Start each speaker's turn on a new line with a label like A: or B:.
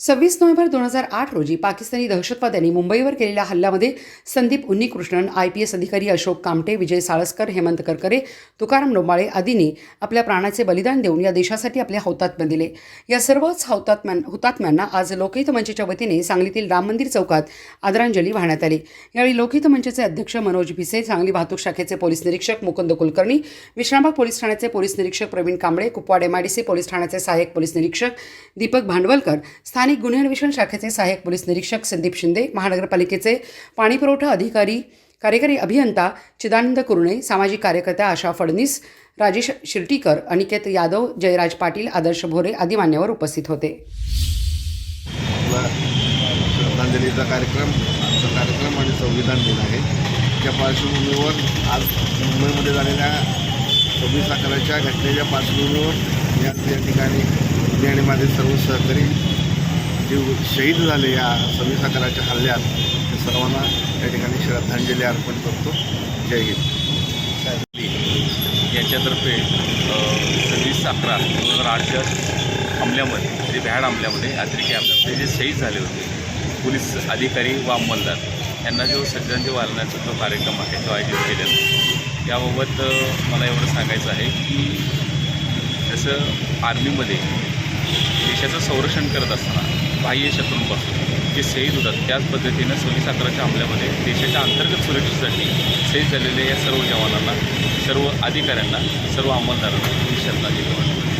A: सव्वीस नोव्हेंबर दोन हजार आठ रोजी पाकिस्तानी दहशतवाद्यांनी मुंबईवर केलेल्या हल्ल्यामध्ये Sandeep Unnikrishnan I P S अधिकारी अशोक कामटे विजय साळसकर हेमंत करकरे तुकाराम डोंबाळे आदींनी आपल्या प्राणाचे बलिदान देऊन या देशासाठी आपले हौतात्म्य दिले. या सर्वच हौतात्म्या हुतात्म्यांना आज लोकहित मंचच्या वतीने सांगलीतील राम मंदिर चौकात आदरांजली वाहण्यात आली. यावेळी लोकहित मंचचे अध्यक्ष मनोज भिसे सांगली वाहतूक शाखेचे पोलीस निरीक्षक मुकुंद कुलकर्णी विश्रामबाग पोलीस ठाण्याचे पोलीस निरीक्षक प्रवीण कांबळे कुपवाड एमआयडीसी पोलीस ठाण्याचे सहाय्यक पोलीस निरीक्षक दीपक भांडवलकर स्थानिक गुन्हे अन्वेषण शाखेचे सहाय्यक पोलीस निरीक्षक संदीप शिंदे महानगरपालिकेचे पाणीपुरवठा अधिकारी कार्यकारी अभियंता चिदानंद कुरणे सामाजिक कार्यकर्त्या आशा फडणीस राजेश शिर्टीकर अनिकेत यादव जयराज पाटील आदर्श भोरे आदी मान्यवर उपस्थित होते.
B: श्रद्धांजलीचा कार्यक्रम आजचा कार्यक्रम आणि संविधान दिन आहे. त्या पार्श्वभूमीवर आज मुंबईमध्ये झालेल्या सव्वीस अकराच्या घटनेच्या पार्श्वभूमीवर या ठिकाणी मी आणि माझे सर्व सहकारी जे शहीद झाले या सव्वीस अकराच्या हल्ल्यात ते सर्वांना या ठिकाणी श्रद्धांजली अर्पण करतो. जय हिंद.
C: यांच्यातर्फे सव्वीस अकरा दोन हजार आठच्या हमल्यामध्ये म्हणजे भ्याड हमल्यामध्ये अतिरेकी हमल्यामध्ये जे शहीद झाले होते पोलीस अधिकारी व अंमलदार यांना जो श्रद्धांजली वालण्याचा जो कार्यक्रम आहे तो आयोजित केलेला याबाबत मला एवढं सांगायचं आहे की जसं आर्मीमध्ये देशाचं संरक्षण करत असताना बाह्य शत्रूंपासून जे शहीद होतात त्याच पद्धतीनं सव्वीस साखराच्या हमल्यामध्ये देशाच्या अंतर्गत सुरक्षेसाठी शहीद झालेल्या या सर्व जवानांना सर्व अधिकाऱ्यांना सर्व अंमलदारांना मी श्रद्धांजली वाटतो